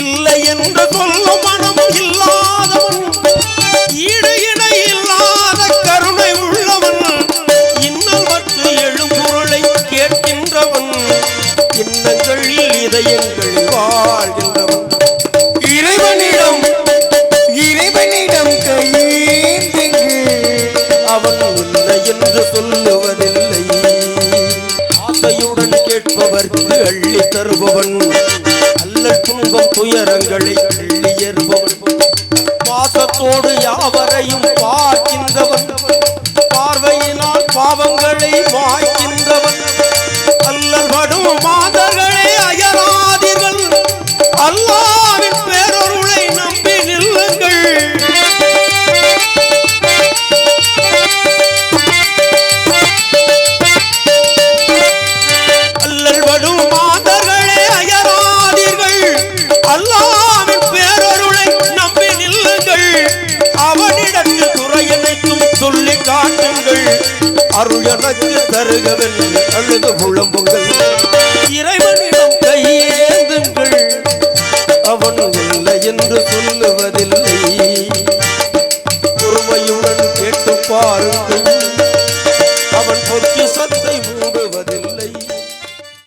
இல்லை என்று சொல்லும் மனம் இல்லாதவன் ஈடு இணை இல்லாத கருணை உள்ளவன். இன்னல் மற்ற எழும்பொருளை கேட்கின்றவன். எண்ணங்கள் இதயங்கள் வாழ்கின்றவன். இறைவனிடம் இறைவனிடம் கையேந்துங்கள் அவன் இல்லை என்று சொல்லுவதில்லை. ஆசையுடன் கேட்பவர்க்கு அள்ளி தருபவன். அல்ல துன்பம் துயரங்களை அள்ளி பாசத்தோடு யாவரையும் பார்க்கின்றவன். பார்வையினால் பாவங்களை வாய்க்கின்றவன். அல்லல் படும் மாதர்களே அயராதீர்கள். அல்லாவின் பேரொருளை நம்பி நில்லுங்கள். அல்லல் வடும் மாத அல்லாவின் பேரொருளை நம்பி நில்லுங்கள். அவனிடத்தில் துறையனைக்கும் சொல்லி காட்டுங்கள். அருள் எனக்கு தருகவில்லை. அழுது புலம்புங்கள். இறைவனிடம் கையேந்துங்கள். அவன் இல்லை என்று சொல்லுவதில்லை. பொறுமையுடன் கேட்டு பாருங்கள்.